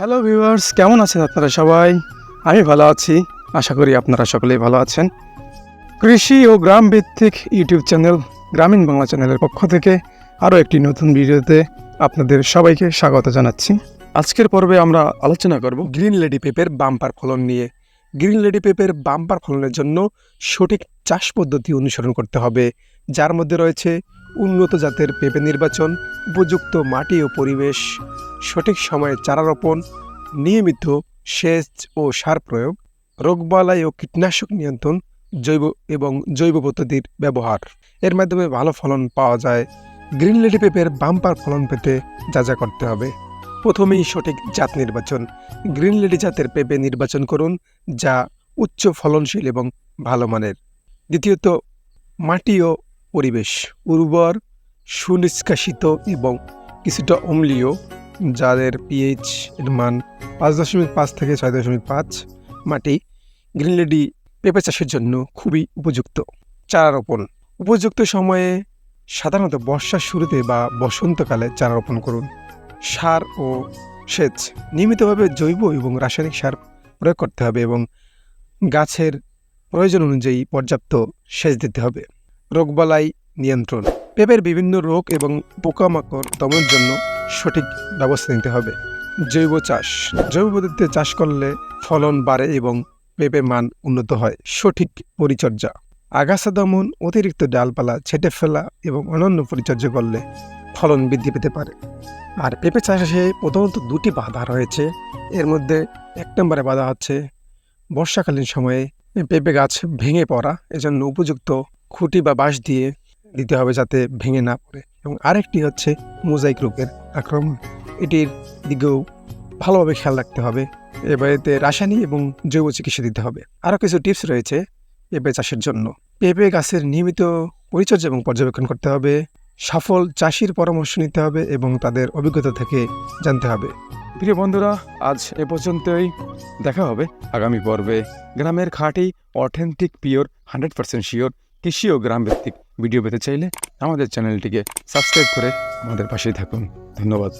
Hello viewers কেমন আছেন আপনারা সবাই? আমি ভালো আছি। আশা করি আপনারা সকলেই ভালো আছেন। কৃষি ও গ্রাম ভিত্তিক ইউটিউব চ্যানেল, গ্রামীণ বাংলা চ্যানেলের পক্ষ থেকে আরও একটি নতুন ভিডিওতে আপনাদের সবাইকে স্বাগত জানাচ্ছি। আজকের পর্বে আমরা আলোচনা করব গ্রিন লেডি পেপের বাম্পার ফলন নিয়ে। গ্রিন লেডি পেপের বাম্পার ফলনের জন্য সঠিক চাষ পদ্ধতি অনুসরণ করতে হবে। যার মধ্যে রয়েছে উন্নত জাতের পেঁপে নির্বাচন, উপযুক্ত মাটি ও পরিবেশ, সঠিক সময়ে চারা রোপণ, নিয়মিত সেচ ও সার প্রয়োগ, রোগবালাই ও কীটনাশক নিয়ন্ত্রণ, জৈব এবং জৈব পদ্ধতির ব্যবহার। এর মাধ্যমে ভালো ফলন পাওয়া যায়। গ্রিন লেডি পেঁপের বাম্পার ফলন পেতে যা যা করতে হবে। প্রথমেই সঠিক জাত নির্বাচন। গ্রিন লেডি জাতের পেঁপে নির্বাচন করুন, যা উচ্চ ফলনশীল এবং ভালো মানের। দ্বিতীয়ত, মাটি ও পরিবেশ উর্বর, সুনিষ্কাশিত এবং কিছুটা অম্লীয়, যাদের পিএইচ এর মান পাঁচ দশমিক পাঁচ থেকে ছয় দশমিক পাঁচ। মাটি গ্রিন লেডি পেঁপে চাষের জন্য খুবই উপযুক্ত। চারা রোপণ উপযুক্ত সময়ে সাধারণত বর্ষার শুরুতে বা বসন্তকালে চারা রোপণ করুন। সার ও সেচ নিয়মিতভাবে জৈব এবং রাসায়নিক সার প্রয়োগ করতে হবে এবং গাছের প্রয়োজন অনুযায়ী পর্যাপ্ত সেচ দিতে হবে। রোগবালাই নিয়ন্ত্রণ। পেঁপের বিভিন্ন রোগ এবং পোকামাকড় দমনের জন্য সঠিক ব্যবস্থা নিতে হবে। জৈব চাষ। জৈব পদ্ধতিতে চাষ করলে ফলন বাড়ে এবং পেঁপের মান উন্নত হয়। সঠিক পরিচর্যা। আগাছা দমন, অতিরিক্ত ডালপালা ছেটে ফেলা এবং অন্যান্য পরিচর্যা করলে ফলন বৃদ্ধি পেতে পারে। আর পেঁপে চাষে প্রধানত দুটি বাধা রয়েছে। এর মধ্যে এক নম্বরে বাধা হচ্ছে বর্ষাকালীন সময়ে পেঁপে গাছ ভেঙে পড়া। এজন্য উপযুক্ত খুঁটি বা বাঁশ দিয়ে দিতে হবে যাতে ভেঙে না পড়ে। এবং আরেকটি হচ্ছে মোজাইক রোগের আক্রমণ। এটির দিকেও ভালোভাবে খেয়াল রাখতে হবে। এবার এতে রাসায়নিক এবং জৈব চিকিৎসা দিতে হবে। আরও কিছু টিপস রয়েছে পেঁপে চাষের জন্য। পেঁপে গাছের নিয়মিত পরিচর্যা এবং পর্যবেক্ষণ করতে হবে। সফল চাষির পরামর্শ নিতে হবে এবং তাদের অভিজ্ঞতা থেকে জানতে হবে। প্রিয় বন্ধুরা, আজ এ পর্যন্তই। দেখা হবে আগামী পর্বে। গ্রামের খাঁটি authentic pure hundred percent sure কৃষি ও গ্রাম ভিত্তিক ভিডিও পেতে চাইলে আমাদের চ্যানেলটিকে সাবস্ক্রাইব করে আমাদের পাশেই থাকুন। ধন্যবাদ।